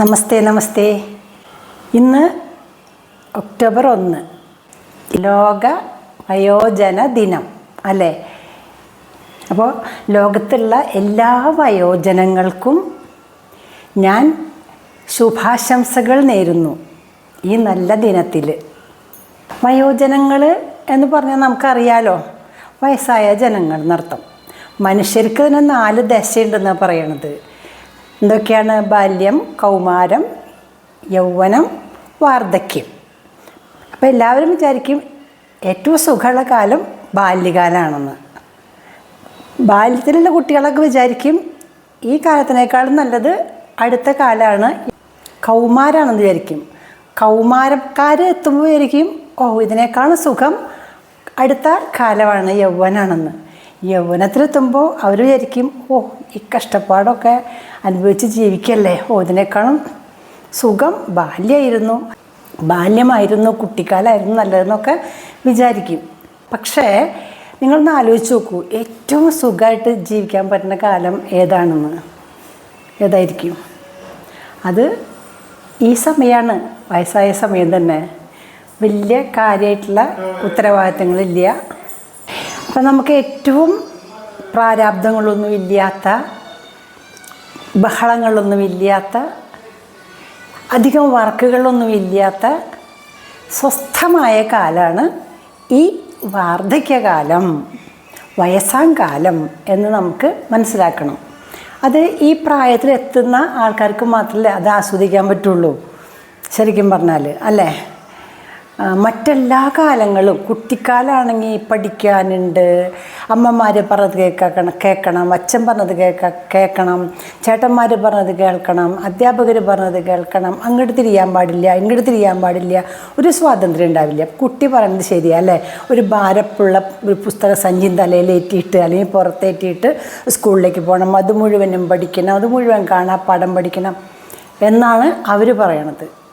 നമസ്തേ നമസ്തേ. ഇന്ന് ഒക്ടോബർ ഒന്ന്. ലോക വയോജന ദിനം അല്ലേ? അപ്പോൾ ലോകത്തുള്ള എല്ലാ വയോജനങ്ങൾക്കും ഞാൻ ശുഭാശംസകൾ നേരുന്നു ഈ നല്ല ദിനത്തിൽ. വയോജനങ്ങൾ എന്ന് പറഞ്ഞാൽ നമുക്കറിയാലോ വയസ്സായ ജനങ്ങൾ എന്നർത്ഥം. മനുഷ്യർക്ക് തന്നെ നാല് ദശയുണ്ടെന്നാണ് പറയണത്. എന്തൊക്കെയാണ് ബാല്യം കൗമാരം യൗവനം വാർദ്ധക്യം? അപ്പോൾ എല്ലാവരും വിചാരിക്കും ഏറ്റവും സുഖമുള്ള കാലം ബാല്യകാലമാണെന്ന്. ബാല്യത്തിലുള്ള കുട്ടികളൊക്കെ വിചാരിക്കും ഈ കാലത്തിനേക്കാളും നല്ലത് അടുത്ത കാലമാണ്. കൗമാരാണെന്ന് വിചാരിക്കും. കൗമാരക്കാർ എത്തുമ്പോൾ വിചാരിക്കും ഓ ഇതിനേക്കാളും സുഖം അടുത്ത കാലമാണ് യൗവനാണെന്ന്. യൗവനത്തിലെത്തുമ്പോൾ അവർ വിചാരിക്കും ഓ ഈ കഷ്ടപ്പാടൊക്കെ അനുഭവിച്ച് ജീവിക്കല്ലേ? ഓ ഇതിനേക്കാളും സുഖം ബാല്യമായിരുന്നു ബാല്യമായിരുന്നു കുട്ടിക്കാലമായിരുന്നു നല്ലതെന്നൊക്കെ വിചാരിക്കും. പക്ഷേ നിങ്ങളൊന്ന് ആലോചിച്ച് നോക്കൂ ഏറ്റവും സുഖമായിട്ട് ജീവിക്കാൻ പറ്റുന്ന കാലം ഏതാണെന്ന്? ഏതായിരിക്കും? അത് ഈ സമയമാണ് വയസ്സായ സമയം തന്നെ. വലിയ കാര്യമായിട്ടുള്ള ഉത്തരവാദിത്തങ്ങളില്ല. അപ്പം നമുക്ക് ഏറ്റവും പ്രാരാബ്ദങ്ങളൊന്നുമില്ലാത്ത ബഹളങ്ങളൊന്നുമില്ലാത്ത അധികം വർക്കുകളൊന്നുമില്ലാത്ത സ്വസ്ഥമായ കാലമാണ് ഈ വാർദ്ധക്യകാലം വയസ്സാം കാലം എന്ന് നമുക്ക് മനസ്സിലാക്കണം. അത് ഈ പ്രായത്തിൽ എത്തുന്ന ആൾക്കാർക്ക് മാത്രമല്ലേ അത് ആസ്വദിക്കാൻ പറ്റുള്ളൂ ശരിക്കും പറഞ്ഞാൽ അല്ലേ? മറ്റെല്ലാ കാലങ്ങളും കുട്ടിക്കാലാണെങ്കിൽ പഠിക്കാനുണ്ട്. അമ്മമാർ പറഞ്ഞത് കേൾക്കണം കേൾക്കണം. അച്ഛൻ പറഞ്ഞത് കേൾക്ക കേൾക്കണം. ചേട്ടന്മാർ പറഞ്ഞത് കേൾക്കണം. അധ്യാപകർ പറഞ്ഞത് കേൾക്കണം. അങ്ങോട്ട് തിരിയാൻ പാടില്ല ഇങ്ങോട്ട് തിരിയാൻ പാടില്ല. ഒരു സ്വാതന്ത്ര്യം ഉണ്ടാവില്ല. കുട്ടി പറയുന്നത് ശരിയാ അല്ലേ? ഒരു ഭാരപ്പുള്ള ഒരു പുസ്തക സഞ്ചി തലയിലേറ്റിയിട്ട് അല്ലെങ്കിൽ പുറത്തേറ്റിയിട്ട് സ്കൂളിലേക്ക് പോകണം. അത് മുഴുവനും പഠിക്കണം. അത് മുഴുവൻ കാണാൻ പാഠം പഠിക്കണം എന്നാണ് അവർ പറയണത്.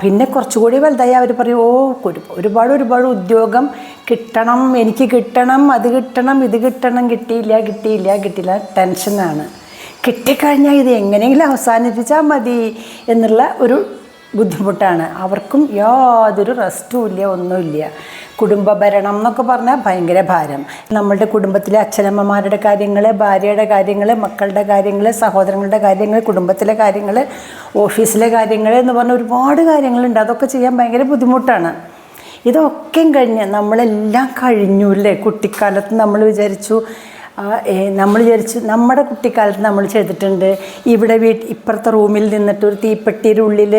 പിന്നെ കുറച്ചുകൂടി വലുതായി അവർ പറയും ഓ ഒരു- ഒരുപാട് ഒരുപാട് ഉദ്യോഗം കിട്ടണം എനിക്ക് കിട്ടണം അത് കിട്ടണം ഇത് കിട്ടണം കിട്ടിയില്ല കിട്ടിയില്ല കിട്ടിയില്ല ടെൻഷനാണ്. കിട്ടിക്കഴിഞ്ഞാൽ ഇത് എങ്ങനെയെങ്കിലും അവസാനിപ്പിച്ചാൽ മതി എന്നുള്ള ഒരു ബുദ്ധിമുട്ടാണ്. അവർക്കും യാതൊരു റെസ്റ്റും ഇല്ല ഒന്നുമില്ല. കുടുംബ ഭരണം എന്നൊക്കെ പറഞ്ഞാൽ ഭയങ്കര ഭാരം. നമ്മളുടെ കുടുംബത്തിലെ അച്ഛനമ്മമാരുടെ കാര്യങ്ങൾ ഭാര്യയുടെ കാര്യങ്ങൾ മക്കളുടെ കാര്യങ്ങൾ സഹോദരങ്ങളുടെ കാര്യങ്ങൾ കുടുംബത്തിലെ കാര്യങ്ങൾ ഓഫീസിലെ കാര്യങ്ങൾ എന്ന് പറഞ്ഞ ഒരുപാട് കാര്യങ്ങളുണ്ട്. അതൊക്കെ ചെയ്യാൻ ഭയങ്കര ബുദ്ധിമുട്ടാണ്. ഇതൊക്കെയും കഴിഞ്ഞ് നമ്മളെല്ലാം കഴിഞ്ഞു അല്ലേ? കുട്ടിക്കാലത്ത് നമ്മൾ വിചാരിച്ചു നമ്മൾ വിചാരിച്ചു നമ്മുടെ കുട്ടിക്കാലത്ത് നമ്മൾ ചെയ്തിട്ടുണ്ട്. ഇവിടെ വീട്ട് ഇപ്പുറത്തെ റൂമിൽ നിന്നിട്ട് ഒരു തീപ്പെട്ടിയുടെ ഉള്ളിൽ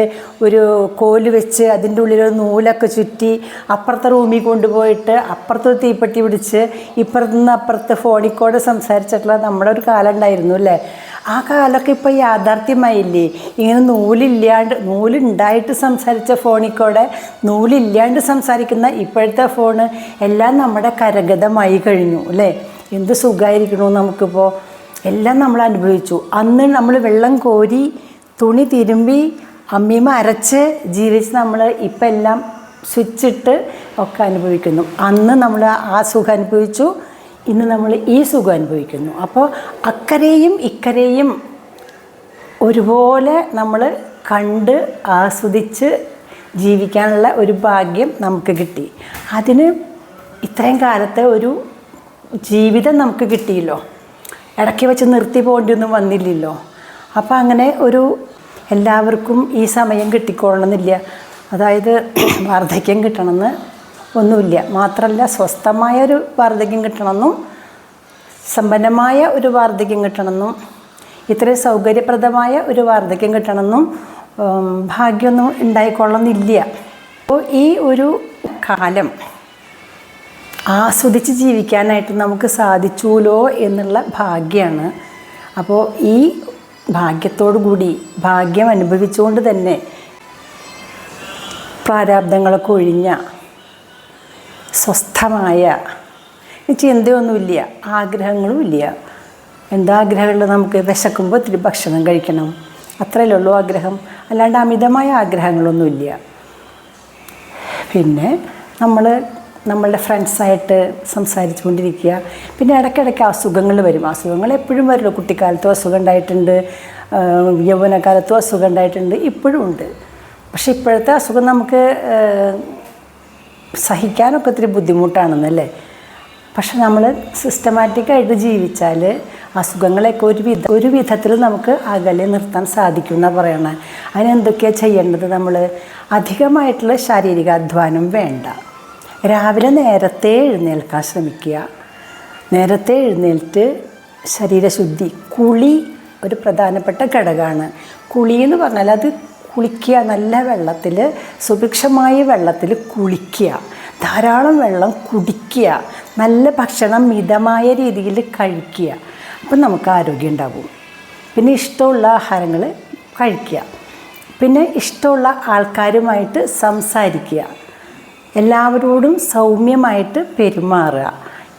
ഒരു കോൽ വെച്ച് അതിന്റെ ഉള്ളിൽ ഒരു നൂലൊക്കെ ചുറ്റി അപ്പുറത്തെ റൂമിൽ കൊണ്ടുപോയിട്ട് അപ്പുറത്തെ ഒരു തീപ്പെട്ടി പിടിച്ച് ഇപ്പുറത്ത് നിന്ന് അപ്പുറത്ത് ഫോണിൽ കൂടെ സംസാരിച്ചിട്ടുള്ള നമ്മുടെ ഒരു കാലം ഉണ്ടായിരുന്നു അല്ലേ? ആ കാലമൊക്കെ ഇപ്പോൾ യാഥാർത്ഥ്യമായില്ലേ? ഇങ്ങനെ നൂലില്ലാണ്ട് നൂലുണ്ടായിട്ട് സംസാരിച്ച ഫോണിൽ കൂടെ നൂലില്ലാണ്ട് സംസാരിക്കുന്ന ഇപ്പോഴത്തെ ഫോണ് എല്ലാം നമ്മുടെ കരഗതമായി കഴിഞ്ഞു അല്ലേ? എന്ത് സുഖമായിരിക്കണോ നമുക്കിപ്പോൾ എല്ലാം നമ്മൾ അനുഭവിച്ചു. അന്ന് നമ്മൾ വെള്ളം കോരി തുണി തിരുമ്പി അമ്മീമ അരച്ച് ജീവിച്ച് നമ്മൾ ഇപ്പം എല്ലാം സ്വിച്ചിട്ട് ഒക്കെ അനുഭവിക്കുന്നു. അന്ന് നമ്മൾ ആ സുഖം അനുഭവിച്ചു. ഇന്ന് നമ്മൾ ഈ സുഖം അനുഭവിക്കുന്നു. അപ്പോൾ അക്കരെയും ഇക്കരെയും ഒരുപോലെ നമ്മൾ കണ്ട് ആസ്വദിച്ച് ജീവിക്കാനുള്ള ഒരു ഭാഗ്യം നമുക്ക് കിട്ടി. അതിന് ഇത്രയും കാലത്തെ ഒരു ജീവിതം നമുക്ക് കിട്ടിയില്ലോ. ഇടയ്ക്ക് വെച്ച് നിർത്തി പോകേണ്ടിയൊന്നും വന്നില്ലല്ലോ. അപ്പോൾ അങ്ങനെ ഒരു എല്ലാവർക്കും ഈ സമയം കിട്ടിക്കൊള്ളണമെന്നില്ല അതായത് വാർദ്ധക്യം കിട്ടണമെന്ന് ഒന്നുമില്ല. മാത്രമല്ല സ്വസ്ഥമായ ഒരു വാർദ്ധക്യം കിട്ടണമെന്നും സമ്പന്നമായ ഒരു വാർദ്ധക്യം കിട്ടണമെന്നും ഇത്രയും സൗകര്യപ്രദമായ ഒരു വാർദ്ധക്യം കിട്ടണമെന്നും ഭാഗ്യമൊന്നും ഉണ്ടായിക്കൊള്ളുന്നില്ല അപ്പോൾ ഈ ഒരു കാലം ആസ്വദിച്ച് ജീവിക്കാനായിട്ട് നമുക്ക് സാധിച്ചുല്ലോ എന്നുള്ള ഭാഗ്യമാണ് അപ്പോൾ ഈ ഭാഗ്യത്തോടു കൂടി ഭാഗ്യം അനുഭവിച്ചുകൊണ്ട് തന്നെ പ്രാരാബ്ദങ്ങളൊക്കെ ഒഴിഞ്ഞ സ്വസ്ഥമായ ചിന്തയൊന്നുമില്ല ആഗ്രഹങ്ങളും ഇല്ല എന്താ ആഗ്രഹമുള്ളത് നമുക്ക് വിശക്കുമ്പോൾ ഇത്തിരി ഭക്ഷണം കഴിക്കണം. അത്രയല്ലേ ഉള്ളൂ ആഗ്രഹം. അല്ലാണ്ട് അമിതമായ ആഗ്രഹങ്ങളൊന്നുമില്ല. പിന്നെ നമ്മൾ നമ്മളുടെ ഫ്രണ്ട്സായിട്ട് സംസാരിച്ചു കൊണ്ടിരിക്കുക പിന്നെ ഇടയ്ക്കിടയ്ക്ക് അസുഖങ്ങൾ വരും. അസുഖങ്ങൾ എപ്പോഴും വരുമല്ലോ കുട്ടിക്കാലത്തും അസുഖം ഉണ്ടായിട്ടുണ്ട്. യൗവനകാലത്തും അസുഖം ഉണ്ടായിട്ടുണ്ട്. ഇപ്പോഴും ഉണ്ട്. പക്ഷെ ഇപ്പോഴത്തെ അസുഖം നമുക്ക് സഹിക്കാനൊക്കെ ഒത്തിരി ബുദ്ധിമുട്ടാണെന്നല്ലേ പക്ഷെ നമ്മൾ സിസ്റ്റമാറ്റിക്കായിട്ട് ജീവിച്ചാൽ അസുഖങ്ങളെയൊക്കെ ഒരു വിധ ഒരു വിധത്തിൽ നമുക്ക് അകലെ നിർത്താൻ സാധിക്കും എന്നാണ് പറയണത് അതിനെന്തൊക്കെയാണ് ചെയ്യേണ്ടത് നമ്മൾ? അധികമായിട്ടുള്ള ശാരീരിക അധ്വാനം വേണ്ട. രാവിലെ നേരത്തെ എഴുന്നേൽക്കാൻ ശ്രമിക്കുക. നേരത്തെ എഴുന്നേൽറ്റ് ശരീരശുദ്ധി കുളി ഒരു പ്രധാനപ്പെട്ട ഘടകമാണ്. കുളി എന്ന് പറഞ്ഞാൽ അത് കുളിക്കുക നല്ല വെള്ളത്തിൽ സുഭിക്ഷമായ വെള്ളത്തിൽ കുളിക്കുക. ധാരാളം വെള്ളം കുടിക്കുക നല്ല ഭക്ഷണം മിതമായ രീതിയിൽ കഴിക്കുക. അപ്പം നമുക്ക് ആരോഗ്യം ഉണ്ടാകും പിന്നെ ഇഷ്ടമുള്ള ആഹാരങ്ങൾ കഴിക്കുക. പിന്നെ ഇഷ്ടമുള്ള ആൾക്കാരുമായിട്ട് സംസാരിക്കുക. എല്ലാവരോടും സൗമ്യമായിട്ട് പെരുമാറുക.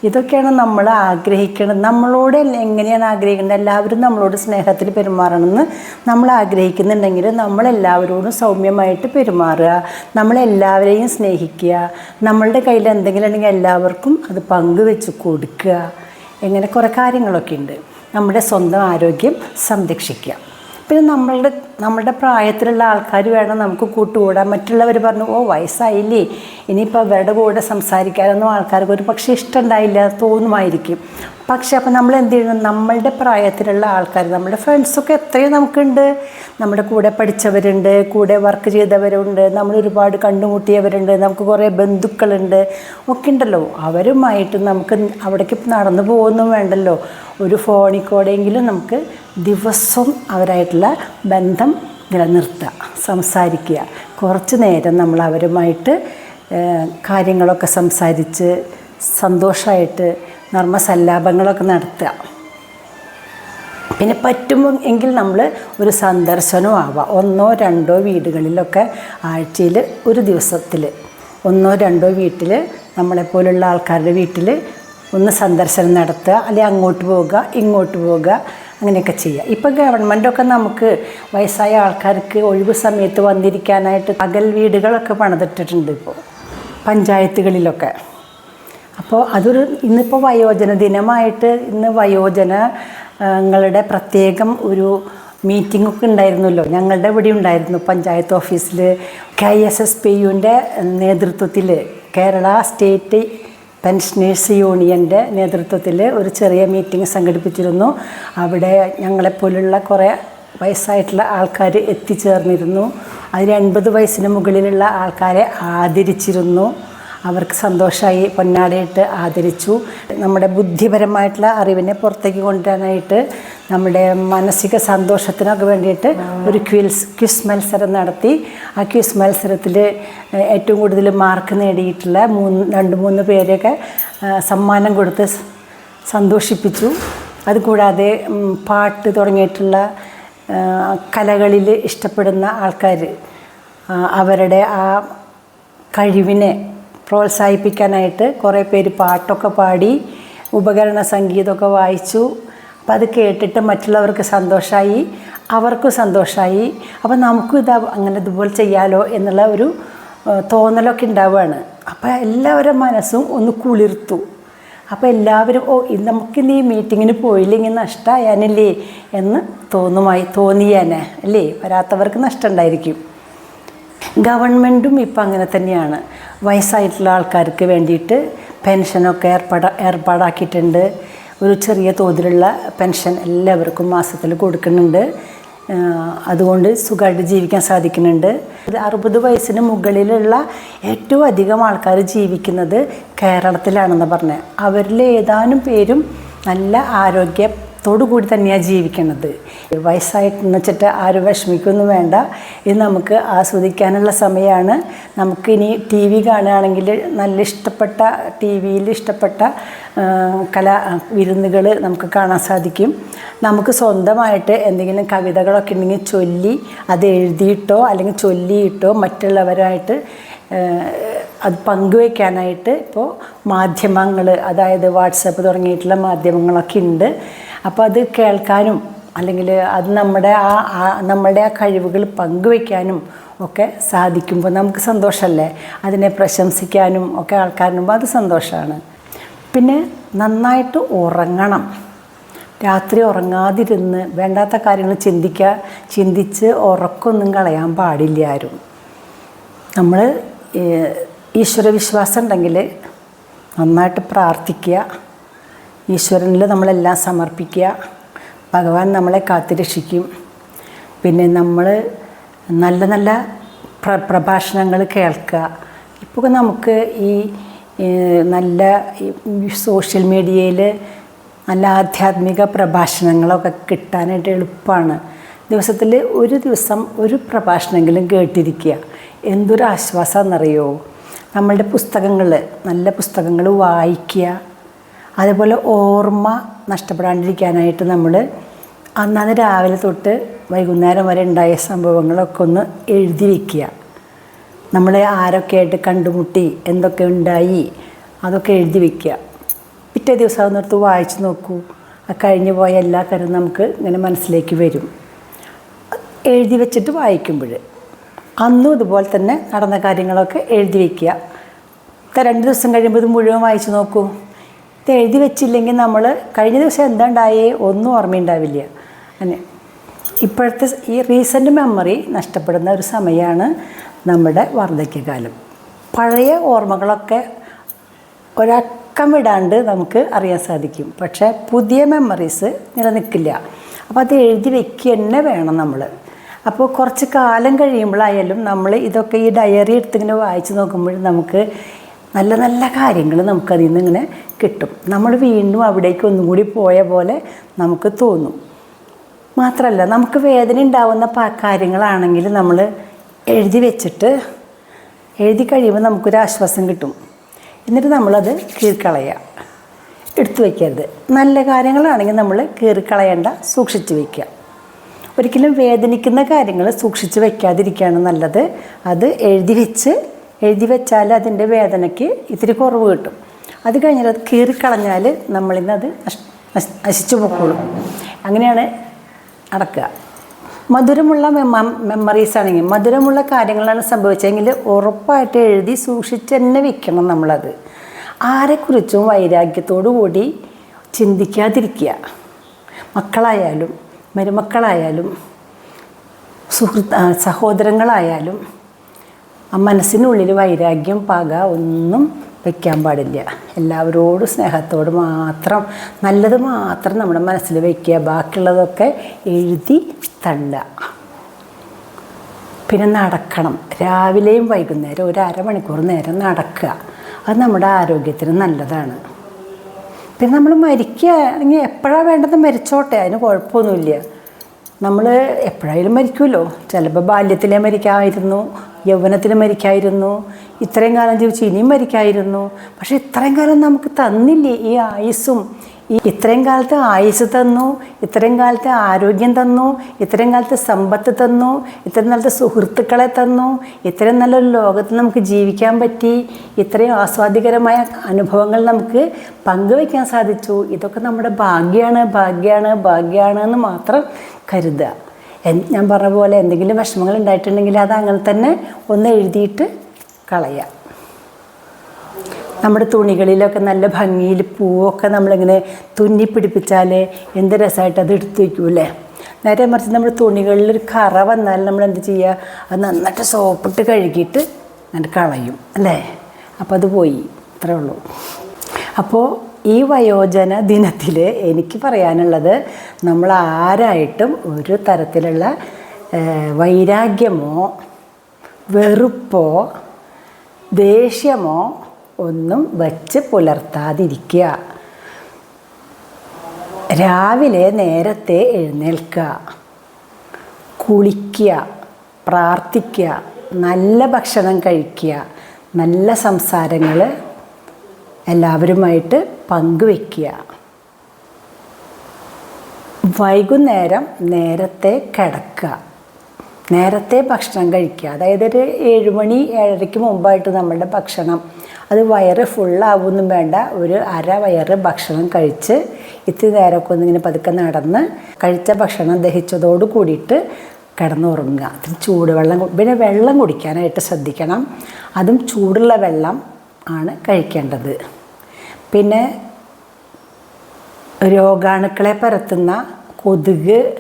ഇതൊക്കെയാണ് നമ്മൾ ആഗ്രഹിക്കുന്നത് നമ്മളോട് എങ്ങനെയാണ് ആഗ്രഹിക്കുന്നത് എല്ലാവരും നമ്മളോട് സ്നേഹത്തിൽ പെരുമാറണമെന്ന് നമ്മൾ ആഗ്രഹിക്കുന്നുണ്ടെങ്കിൽ നമ്മളെല്ലാവരോടും സൗമ്യമായിട്ട് പെരുമാറുക. നമ്മളെല്ലാവരെയും സ്നേഹിക്കുക. നമ്മളുടെ കയ്യിൽ എന്തെങ്കിലും ഉണ്ടെങ്കിൽ എല്ലാവർക്കും അത് പങ്കുവെച്ച് കൊടുക്കുക. ഇങ്ങനെ കുറേ കാര്യങ്ങളൊക്കെ ഉണ്ട്. നമ്മുടെ സ്വന്തം ആരോഗ്യം സംരക്ഷിക്കുക. പിന്നെ നമ്മളുടെ നമ്മളുടെ പ്രായത്തിലുള്ള ആൾക്കാർ വേണം നമുക്ക് കൂട്ടുകൂടാൻ. മറ്റുള്ളവർ പറഞ്ഞു ഓ വയസ്സായില്ലേ. ഇനിയിപ്പോൾ അവരുടെ കൂടെ സംസാരിക്കാനൊന്നും ആൾക്കാർക്ക് ഒരു പക്ഷേ ഇഷ്ടമുണ്ടായില്ല തോന്നുമായിരിക്കും. പക്ഷേ അപ്പോൾ നമ്മൾ എന്ത് ചെയ്യണം? നമ്മളുടെ പ്രായത്തിലുള്ള ആൾക്കാർ നമ്മുടെ ഫ്രണ്ട്സൊക്കെ എത്രയും നമുക്കുണ്ട്. നമ്മുടെ കൂടെ പഠിച്ചവരുണ്ട് കൂടെ വർക്ക് ചെയ്തവരുണ്ട് നമ്മൾ ഒരുപാട് കണ്ടുമുട്ടിയവരുണ്ട് നമുക്ക് കുറേ ബന്ധുക്കളുണ്ട് ഒക്കെ ഉണ്ടല്ലോ. അവരുമായിട്ട് നമുക്ക് അവിടേക്ക് നടന്നു പോകുന്നു വേണ്ടല്ലോ. ഒരു ഫോണിൽ കൂടെയെങ്കിലും നമുക്ക് ദിവസവും അവരായിട്ടുള്ള ബന്ധം നിലനിർത്തുക സംസാരിക്കുക. കുറച്ച് നേരം നമ്മൾ അവരുമായിട്ട് കാര്യങ്ങളൊക്കെ സംസാരിച്ച് സന്തോഷമായിട്ട് നർമ്മസല്ലാപങ്ങളൊക്കെ നടത്തുക. പിന്നെ പറ്റുമ്പോൾ എങ്കിൽ നമ്മൾ ഒരു സന്ദർശനവും ആവാം. ഒന്നോ രണ്ടോ വീടുകളിലൊക്കെ ആഴ്ചയിൽ ഒരു ദിവസത്തിൽ ഒന്നോ രണ്ടോ വീട്ടിൽ നമ്മളെപ്പോലുള്ള ആൾക്കാരുടെ വീട്ടിൽ ഒന്ന് സന്ദർശനം നടത്തുക അല്ലെങ്കിൽ അങ്ങോട്ട് പോവുക ഇങ്ങോട്ട് പോവുക. അങ്ങനെയൊക്കെ ചെയ്യുക ഇപ്പോൾ ഗവൺമെന്റൊക്കെ നമുക്ക് വയസ്സായ ആൾക്കാർക്ക് ഒഴിവ് സമയത്ത് വന്നിരിക്കാനായിട്ട് പകൽ വീടുകളൊക്കെ പണിതിട്ടിട്ടുണ്ട് ഇപ്പോൾ പഞ്ചായത്തുകളിലൊക്കെ. അപ്പോൾ അതൊരു ഇന്നിപ്പോൾ വയോജന ദിനമായിട്ട് ഇന്ന് വയോജനങ്ങളുടെ പ്രത്യേകം ഒരു മീറ്റിംഗ് ഒക്കെ ഉണ്ടായിരുന്നല്ലോ. ഞങ്ങളുടെ ഇവിടെ ഉണ്ടായിരുന്നു പഞ്ചായത്ത് ഓഫീസിൽ കെ എസ് എസ് പി യുവിന്റെ നേതൃത്വത്തിൽ കേരള സ്റ്റേറ്റ് പെൻഷനേഴ്സ് യൂണിയന്റെ നേതൃത്വത്തിൽ ഒരു ചെറിയ മീറ്റിംഗ് സംഘടിപ്പിച്ചിരുന്നു. അവിടെ ഞങ്ങളെപ്പോലുള്ള കുറേ വയസ്സായിട്ടുള്ള ആൾക്കാർ എത്തിച്ചേർന്നിരുന്നു. അതിന് എൺപത് വയസ്സിന് മുകളിലുള്ള ആൾക്കാരെ ആദരിച്ചിരുന്നു. അവർക്ക് സന്തോഷമായി പൊന്നാടയിട്ട് ആദരിച്ചു. നമ്മുടെ ബുദ്ധിപരമായിട്ടുള്ള അറിവിനെ പുറത്തേക്ക് കൊണ്ടുവരാനായിട്ട് നമ്മുടെ മാനസിക സന്തോഷത്തിനൊക്കെ വേണ്ടിയിട്ട് ഒരു ക്വിൽസ് ക്വിസ് മത്സരം നടത്തി. ആ ക്വിസ് മത്സരത്തിൽ ഏറ്റവും കൂടുതൽ മാർക്ക് നേടിയിട്ടുള്ള മൂന്ന് രണ്ട് മൂന്ന് പേരെയൊക്കെ സമ്മാനം കൊടുത്ത് സന്തോഷിപ്പിച്ചു. അതുകൂടാതെ പാട്ട് തുടങ്ങിയിട്ടുള്ള കലകളിൽ ഇഷ്ടപ്പെടുന്ന ആൾക്കാർ അവരുടെ ആ കഴിവിനെ പ്രോത്സാഹിപ്പിക്കാനായിട്ട് കുറേ പേര് പാട്ടൊക്കെ പാടി ഉപകരണ സംഗീതമൊക്കെ വായിച്ചു. അപ്പോൾ അത് കേട്ടിട്ട് മറ്റുള്ളവർക്ക് സന്തോഷമായി അവർക്കും സന്തോഷമായി അപ്പോൾ നമുക്കും ഇതാ അങ്ങനെ ഇതുപോലെ ചെയ്യാലോ എന്നുള്ള ഒരു തോന്നലൊക്കെ ഉണ്ടാവുകയാണ് അപ്പം എല്ലാവരുടെ മനസ്സും ഒന്ന് കുളിർത്തു. അപ്പോൾ എല്ലാവരും ഓ നമുക്കിന്ന് ഈ മീറ്റിങ്ങിന് പോയില്ലെങ്കിൽ നഷ്ടമായാനല്ലേ എന്ന് തോന്നുമായി തോന്നിയാനെ അല്ലേ? വരാത്തവർക്ക് നഷ്ടമുണ്ടായിരിക്കും ഗവൺമെന്റും ഇപ്പം അങ്ങനെ തന്നെയാണ്. വയസ്സായിട്ടുള്ള ആൾക്കാർക്ക് വേണ്ടിയിട്ട് പെൻഷനൊക്കെ ഏർപ്പാട ഏർപ്പാടാക്കിയിട്ടുണ്ട്. ഒരു ചെറിയ തോതിലുള്ള പെൻഷൻ എല്ലാവർക്കും മാസത്തിൽ കൊടുക്കുന്നുണ്ട്. അതുകൊണ്ട് സുഖമായിട്ട് ജീവിക്കാൻ സാധിക്കുന്നുണ്ട്. അറുപത് വയസ്സിന് മുകളിലുള്ള ഏറ്റവും അധികം ആൾക്കാർ ജീവിക്കുന്നത് കേരളത്തിലാണെന്ന് പറഞ്ഞത് അവരിൽ ഏതാനും പേരും നല്ല ആരോഗ്യത്തോടു കൂടി തന്നെയാണ് ജീവിക്കുന്നത് വയസ്സായിട്ടെന്ന് വെച്ചിട്ട് ആരും വിഷമിക്കൊന്നും വേണ്ട. ഇത് നമുക്ക് ആസ്വദിക്കാനുള്ള സമയമാണ് നമുക്കിനി ടി വി കാണുകയാണെങ്കിൽ നല്ല ഇഷ്ടപ്പെട്ട ടി വിയിൽ ഇഷ്ടപ്പെട്ട കലാ വിരുന്നുകൾ നമുക്ക് കാണാൻ സാധിക്കും. നമുക്ക് സ്വന്തമായിട്ട് എന്തെങ്കിലും കവിതകളൊക്കെ ഉണ്ടെങ്കിൽ ചൊല്ലി അത് എഴുതിയിട്ടോ അല്ലെങ്കിൽ ചൊല്ലിയിട്ടോ മറ്റുള്ളവരായിട്ട് അത് പങ്കുവയ്ക്കാനായിട്ട് ഇപ്പോൾ മാധ്യമങ്ങൾ അതായത് വാട്സപ്പ് തുടങ്ങിയിട്ടുള്ള മാധ്യമങ്ങളൊക്കെ ഉണ്ട്. അപ്പോൾ അത് കേൾക്കാനും അല്ലെങ്കിൽ അത് നമ്മുടെ ആ നമ്മുടെ ആ കഴിവുകൾ പങ്കുവയ്ക്കാനും ഒക്കെ സാധിക്കുമ്പോൾ നമുക്ക് സന്തോഷമല്ലേ അതിനെ പ്രശംസിക്കാനും ഒക്കെ ആൾക്കാരുമ്പോൾ അത് സന്തോഷമാണ് പിന്നെ നന്നായിട്ട് ഉറങ്ങണം. രാത്രി ഉറങ്ങാതിരുന്ന് വേണ്ടാത്ത കാര്യങ്ങൾ ചിന്തിക്കുക ചിന്തിച്ച് ഉറക്കൊന്നും കളയാൻ പാടില്ല ആരും. നമ്മൾ ഈശ്വരവിശ്വാസം ഉണ്ടെങ്കിൽ നന്നായിട്ട് പ്രാർത്ഥിക്കുക. ഈശ്വരനിൽ നമ്മളെല്ലാം സമർപ്പിക്കുക. ഭഗവാൻ നമ്മളെ കാത്തുരക്ഷിക്കും. പിന്നെ നമ്മൾ നല്ല നല്ല പ്ര പ്രഭാഷണങ്ങൾ കേൾക്കുക. ഇപ്പോൾ നമുക്ക് ഈ നല്ല സോഷ്യൽ മീഡിയയിൽ നല്ല ആധ്യാത്മിക പ്രഭാഷണങ്ങളൊക്കെ കിട്ടാനായിട്ട് എളുപ്പമാണ്. ദിവസത്തിൽ ഒരു ദിവസം ഒരു പ്രഭാഷണമെങ്കിലും കേട്ടിരിക്കുക. എന്തൊരു ആശ്വാസമെന്നറിയോ നമ്മളുടെ പുസ്തകങ്ങൾ നല്ല പുസ്തകങ്ങൾ വായിക്കുക. അതേപോലെ ഓർമ്മ നഷ്ടപ്പെടാണ്ടിരിക്കാനായിട്ട് നമ്മൾ അന്നന്ന് രാവിലെ തൊട്ട് വൈകുന്നേരം വരെ ഉണ്ടായ സംഭവങ്ങളൊക്കെ ഒന്ന് എഴുതി വയ്ക്കുക നമ്മളെ ആരൊക്കെയായിട്ട് കണ്ടുമുട്ടി എന്തൊക്കെ ഉണ്ടായി അതൊക്കെ എഴുതി വയ്ക്കുക പിറ്റേ ദിവസം അതൊന്നെടുത്ത് വായിച്ചു നോക്കൂ. ആ കഴിഞ്ഞു പോയ എല്ലാ കാര്യവും നമുക്ക് ഇങ്ങനെ മനസ്സിലേക്ക് വരും. എഴുതി വെച്ചിട്ട് വായിക്കുമ്പോൾ അന്നും ഇതുപോലെ തന്നെ നടന്ന കാര്യങ്ങളൊക്കെ എഴുതി വയ്ക്കുക രണ്ട് ദിവസം കഴിയുമ്പോൾ ഇത് മുഴുവൻ വായിച്ചു നോക്കൂ. ഇത് എഴുതി വെച്ചില്ലെങ്കിൽ നമ്മൾ കഴിഞ്ഞ ദിവസം എന്താ ഉണ്ടായേ ഒന്നും ഓർമ്മയുണ്ടാവില്ല. അങ്ങനെ ഇപ്പോഴത്തെ ഈ റീസെന്റ് മെമ്മറി നഷ്ടപ്പെടുന്ന ഒരു സമയമാണ് നമ്മുടെ വാർദ്ധക്യകാലം പഴയ ഓർമ്മകളൊക്കെ ഒരക്കം വിടാണ്ട് നമുക്ക് അറിയാൻ സാധിക്കും. പക്ഷേ പുതിയ മെമ്മറീസ് നിലനിൽക്കില്ല. അപ്പോൾ അത് എഴുതി വെക്കുക തന്നെ വേണം നമ്മൾ അപ്പോൾ കുറച്ച് കാലം കഴിയുമ്പോഴായാലും നമ്മൾ ഇതൊക്കെ ഈ ഡയറി എടുത്തിങ്ങനെ വായിച്ച് നോക്കുമ്പോൾ നമുക്ക് നല്ല നല്ല കാര്യങ്ങൾ നമുക്കതിൽ നിന്ന് ഇങ്ങനെ കിട്ടും. നമ്മൾ വീണ്ടും അവിടേക്ക് ഒന്നും കൂടി പോയ പോലെ നമുക്ക് തോന്നും. മാത്രമല്ല നമുക്ക് വേദന ഉണ്ടാവുന്ന കാര്യങ്ങളാണെങ്കിൽ നമ്മൾ എഴുതി വെച്ചിട്ട് എഴുതി കഴിയുമ്പോൾ നമുക്കൊരു ആശ്വാസം കിട്ടും. എന്നിട്ട് നമ്മളത് കീറിക്കളയുക. എടുത്തു വയ്ക്കരുത്. നല്ല കാര്യങ്ങളാണെങ്കിൽ നമ്മൾ കീറിക്കളയേണ്ട സൂക്ഷിച്ച് വയ്ക്കുക. ഒരിക്കലും വേദനിക്കുന്ന കാര്യങ്ങൾ സൂക്ഷിച്ച് വയ്ക്കാതിരിക്കുകയാണ് നല്ലത്. അത് എഴുതി വെച്ച് എഴുതി വെച്ചാൽ അതിന്റെ വേദനയ്ക്ക് ഇത്തിരി കുറവ് കിട്ടും. അത് കഴിഞ്ഞാൽ അത് കീറിക്കളഞ്ഞാൽ നമ്മളിന്ന് അത് നശ്- നശിച്ചു പോക്കോളും. അങ്ങനെയാണ് അടക്കുക മധുരമുള്ള മെമ്മറീസ് ആണെങ്കിൽ മധുരമുള്ള കാര്യങ്ങളാണ് സംഭവിച്ചതെങ്കിൽ ഉറപ്പായിട്ട് എഴുതി സൂക്ഷിച്ച് തന്നെ വെക്കണം നമ്മളത്. ആരെക്കുറിച്ചും വൈരാഗ്യത്തോടു കൂടി ചിന്തിക്കാതിരിക്കുക. മക്കളായാലും മരുമക്കളായാലും സുഹൃത്ത് സഹോദരങ്ങളായാലും ആ മനസ്സിനുള്ളിൽ വൈരാഗ്യം പക ഒന്നും വയ്ക്കാൻ പാടില്ല. എല്ലാവരോടും സ്നേഹത്തോട് മാത്രം നല്ലത് മാത്രം നമ്മുടെ മനസ്സിൽ വയ്ക്കുക ബാക്കിയുള്ളതൊക്കെ എഴുതി തള്ളുക. പിന്നെ നടക്കണം. രാവിലെയും വൈകുന്നേരം ഒരു അരമണിക്കൂർ നേരം നടക്കുക. അത് നമ്മുടെ ആരോഗ്യത്തിന് നല്ലതാണ്. പിന്നെ നമ്മൾ മരിക്കുകയാണെങ്കിൽ എപ്പോഴാണ് വേണ്ടത് മരിച്ചോട്ടെ? അതിന് കുഴപ്പമൊന്നുമില്ല. നമ്മൾ എപ്പോഴായാലും മരിക്കുമല്ലോ. ചിലപ്പോൾ ബാല്യത്തിലേ മരിക്കാമായിരുന്നു. യൗവനത്തിൽ മരിക്കായിരുന്നു. ഇത്രയും കാലം ജീവിച്ച് ഇനിയും മരിക്കായിരുന്നു. പക്ഷേ ഇത്രയും കാലം നമുക്ക് തന്നില്ലേ ഈ ആയുസ്സും? ഈ ഇത്രയും കാലത്തെ ആയുസ് തന്നു ഇത്രയും കാലത്തെ ആരോഗ്യം തന്നു ഇത്രയും കാലത്തെ സമ്പത്ത് തന്നു ഇത്രയും കാലത്തെ സുഹൃത്തുക്കളെ തന്നു ഇത്രയും നല്ലൊരു ലോകത്ത് നമുക്ക് ജീവിക്കാൻ പറ്റി ഇത്രയും ആസ്വാദികരമായ അനുഭവങ്ങൾ നമുക്ക് പങ്കുവയ്ക്കാൻ സാധിച്ചു. ഇതൊക്കെ നമ്മുടെ ഭാഗ്യമാണ് ഭാഗ്യമാണ് ഭാഗ്യമാണ് എന്ന് മാത്രം കരുതുക. ഞാൻ പറഞ്ഞ പോലെ എന്തെങ്കിലും വിഷമങ്ങൾ ഉണ്ടായിട്ടുണ്ടെങ്കിൽ അത് അങ്ങനെ തന്നെ ഒന്ന് എഴുതിയിട്ട് കളയാം നമ്മുടെ തുണികളിലൊക്കെ നല്ല ഭംഗിയിൽ പൂവൊക്കെ നമ്മളിങ്ങനെ തുന്നി പിടിപ്പിച്ചാൽ എന്ത് രസമായിട്ട് അത് എടുത്തു വയ്ക്കൂലേ നേരെ മറിച്ച് നമ്മൾ തുണികളിൽ ഒരു കറ വന്നാൽ നമ്മൾ എന്ത് ചെയ്യുക? അത് നന്നായിട്ട് സോപ്പിട്ട് കഴുകിയിട്ട് എന്നിട്ട് കളയും അല്ലേ? അപ്പോൾ അത് പോയി. അത്രേ ഉള്ളൂ. അപ്പോൾ ഈ വയോജന ദിനത്തിൽ എനിക്ക് പറയാനുള്ളത് നമ്മൾ ആരായിട്ടും ഒരു തരത്തിലുള്ള വൈരാഗ്യമോ വെറുപ്പോ ദേഷ്യമോ ഒന്നും വച്ച് പുലർത്താതിരിക്കുക. രാവിലെ നേരത്തെ എഴുന്നേൽക്കുക. കുളിക്കുക പ്രാർത്ഥിക്കുക നല്ല ഭക്ഷണം കഴിക്കുക നല്ല സംസാരങ്ങൾ എല്ലാവരുമായിട്ട് പങ്കുവെക്കുക വൈകുന്നേരം നേരത്തെ കിടക്കുക. നേരത്തെ ഭക്ഷണം കഴിക്കുക. അതായത് ഒരു ഏഴുമണി ഏഴരയ്ക്ക് മുമ്പായിട്ട് നമ്മളുടെ ഭക്ഷണം. അത് വയറ് ഫുള്ളാവൊന്നും വേണ്ട. ഒരു അര വയറ് ഭക്ഷണം കഴിച്ച് ഇത്തിരി നേരമൊക്കെ ഒന്നിങ്ങനെ പതുക്കെ നടന്ന് കഴിച്ച ഭക്ഷണം ദഹിച്ചതോട് കൂടിയിട്ട് കിടന്നുറങ്ങുക. അതിന് ചൂടുവെള്ളം പിന്നെ വെള്ളം കുടിക്കാനായിട്ട് ശ്രദ്ധിക്കണം. അതും ചൂടുള്ള വെള്ളം ആണ് കഴിക്കേണ്ടത്. പിന്നെ രോഗാണുക്കളെ പരത്തുന്ന കൊതുക്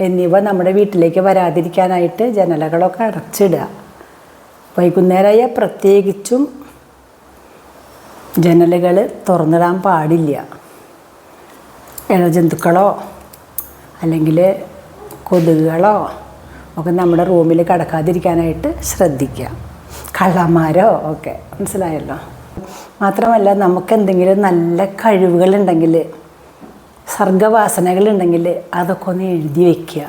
എന്നിവ നമ്മുടെ വീട്ടിലേക്ക് വരാതിരിക്കാനായിട്ട് ജനലകളൊക്കെ അടച്ചിടുക. വൈകുന്നേരമായ പ്രത്യേകിച്ചും ജനലുകൾ തുറന്നിടാൻ പാടില്ല. ഇഴജന്തുക്കളോ അല്ലെങ്കിൽ കൊതുകുകളോ ഒക്കെ നമ്മുടെ റൂമിൽ കടക്കാതിരിക്കാനായിട്ട് ശ്രദ്ധിക്കുക. കള്ളന്മാരോ ഒക്കെ. മനസ്സിലായല്ലോ? മാത്രമല്ല നമുക്ക് എന്തെങ്കിലും നല്ല കഴിവുകളുണ്ടെങ്കിൽ സർഗവാസനകളുണ്ടെങ്കിൽ അതൊക്കെ ഒന്ന് എഴുതി വയ്ക്കുക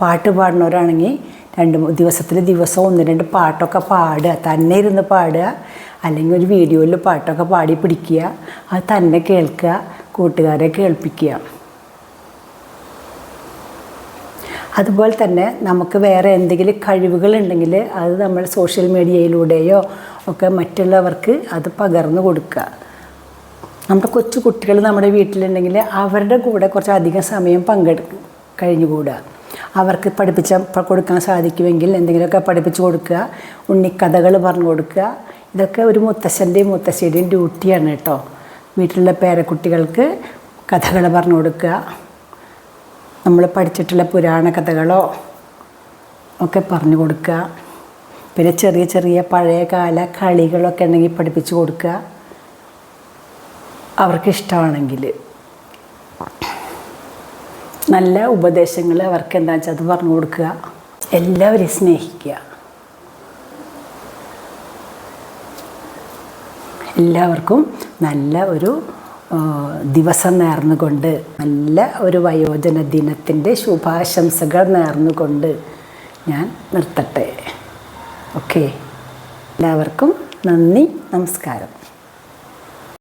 പാട്ട് പാടുന്നവരാണെങ്കിൽ രണ്ട് ദിവസത്തിൽ ദിവസം ഒന്ന് രണ്ട് പാട്ടൊക്കെ പാടുക. തന്നെ ഇരുന്ന് പാടുക. അല്ലെങ്കിൽ ഒരു വീഡിയോയിൽ പാട്ടൊക്കെ പാടി പിടിക്കുക. അത് തന്നെ കേൾക്കുക. കൂട്ടുകാരെ കേൾപ്പിക്കുക. അതുപോലെ തന്നെ നമുക്ക് വേറെ എന്തെങ്കിലും കഴിവുകളുണ്ടെങ്കിൽ അത് നമ്മൾ സോഷ്യൽ മീഡിയയിലൂടെയോ ഒക്കെ മറ്റുള്ളവർക്ക് അത് പകർന്നു കൊടുക്കുക നമ്മുടെ കൊച്ചു കുട്ടികൾ നമ്മുടെ വീട്ടിലുണ്ടെങ്കിൽ അവരുടെ കൂടെ കുറച്ച് അധികം സമയം പങ്കെടു കഴിഞ്ഞുകൂടുക അവർക്ക് പഠിപ്പിച്ച കൊടുക്കാൻ സാധിക്കുമെങ്കിൽ എന്തെങ്കിലുമൊക്കെ പഠിപ്പിച്ചു കൊടുക്കുക ഉണ്ണിക്കഥകൾ പറഞ്ഞു കൊടുക്കുക. ഇതൊക്കെ ഒരു മുത്തശ്ശന്റെയും മുത്തശ്ശിയുടെയും ഡ്യൂട്ടിയാണ് കേട്ടോ. വീട്ടിലുള്ള പേരക്കുട്ടികൾക്ക് കഥകൾ പറഞ്ഞു കൊടുക്കുക. നമ്മൾ പഠിച്ചിട്ടുള്ള പുരാണ കഥകളോ ഒക്കെ പറഞ്ഞു കൊടുക്കുക. പിന്നെ ചെറിയ ചെറിയ പഴയകാല കളികളൊക്കെ ഉണ്ടെങ്കിൽ പഠിപ്പിച്ചു കൊടുക്കുക. അവർക്ക് ഇഷ്ടമാണെങ്കിൽ നല്ല ഉപദേശങ്ങൾ അവർക്ക് എന്താ വെച്ചാൽ അത് പറഞ്ഞു കൊടുക്കുക. എല്ലാവരെയും സ്നേഹിക്കുക. എല്ലാവർക്കും നല്ല ഒരു ദിവസം നേർന്നുകൊണ്ട് നല്ല ഒരു വയോജന ദിനത്തിന്റെ ശുഭാശംസകൾ നേർന്നുകൊണ്ട് ഞാൻ നിർത്തട്ടെ. ഓക്കെ. എല്ലാവർക്കും നന്ദി നമസ്കാരം.